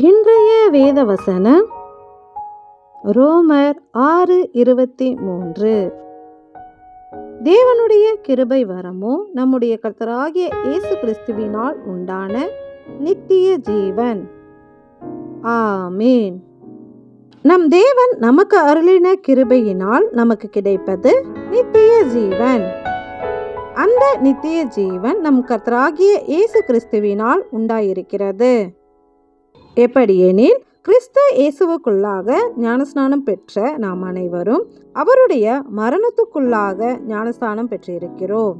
இன்றைய வேத வசனம் ரோமர் ஆறு இருபத்தி மூன்று. தேவனுடைய கிருபை வரமோ நம்முடைய கர்த்தராகிய இயேசு கிறிஸ்துவினால் உண்டான நித்திய ஜீவன். ஆமேன். நம் தேவன் நமக்கு அருளின கிருபையினால் நமக்கு கிடைப்பது நித்திய ஜீவன். அந்த நித்திய ஜீவன் நம் கர்த்தராகிய இயேசு கிறிஸ்துவினால் உண்டாயிருக்கிறது. எப்படியெனில் கிறிஸ்து இயேசுவுக்குள்ளாக ஞானஸ்நானம் பெற்ற நாம் அனைவரும் அவருடைய மரணத்துக்குள்ளாக ஞானஸ்நானம் பெற்றிருக்கிறோம்.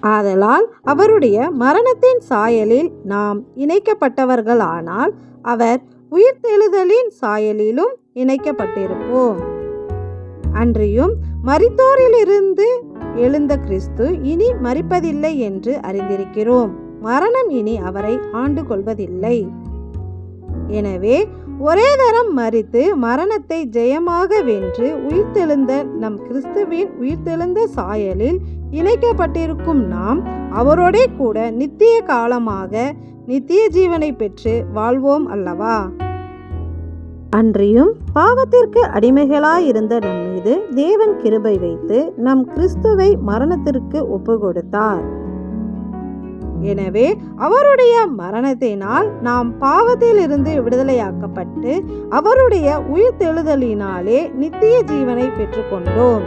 ஆதலால் அவருடைய மரணத்தின் சாயலில் நாம் இணைக்கப்பட்டவர்களானால் அவர் உயிர்த்தெழுதலின் சாயலிலும் இணைக்கப்பட்டிருப்போம். அன்றியும் மரித்தோரிலிருந்து எழுந்த கிறிஸ்து இனி மறிப்பதில்லை என்று அறிந்திருக்கிறோம். மரணம் இனி அவரை ஆண்டு கொள்வதில்லை எனவே ஒரே தரம் மறித்து மரணத்தை ஜெயமாக வென்று உயிர்த்தெழுந்த நம் கிறிஸ்துவின் உயிர்த்தெழுந்த சாயலில் இணைக்கப்பட்டிருக்கும் நாம் அவரோடே கூட நித்திய காலமாக நித்திய ஜீவனை பெற்று வாழ்வோம் அல்லவா? அன்றியும் பாவத்திற்கு அடிமைகளாயிருந்த நம் மீது தேவன் கிருபை வைத்து நம் கிறிஸ்துவை மரணத்திற்கு ஒப்பு கொடுத்தார் எனவே அவருடைய மரணத்தினால் நாம் பாவத்திலிருந்து விடுதலையாக்கப்பட்டு அவருடைய உயிர்த்தெழுதலினாலே நித்திய ஜீவனை பெற்றுக்கொண்டோம்.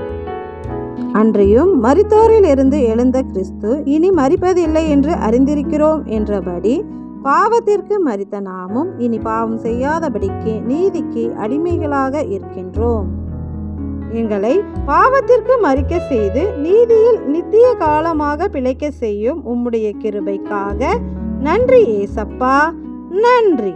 அன்றியும் மரித்தோரிலிருந்து எழுந்த கிறிஸ்து இனி மறிப்பதில்லை என்று அறிந்திருக்கிறோம் என்றபடி பாவத்திற்கு மறித்த நாமும் இனி பாவம் செய்யாதபடிக்கு நீதிக்கு அடிமைகளாக இருக்கின்றோம். எங்களை பாவத்திற்கு மறிக்க செய்து நீதியில் நித்திய காலமாக பிழைக்க செய்யும் உம்முடைய கிருபைக்காக நன்றி ஏசப்பா நன்றி.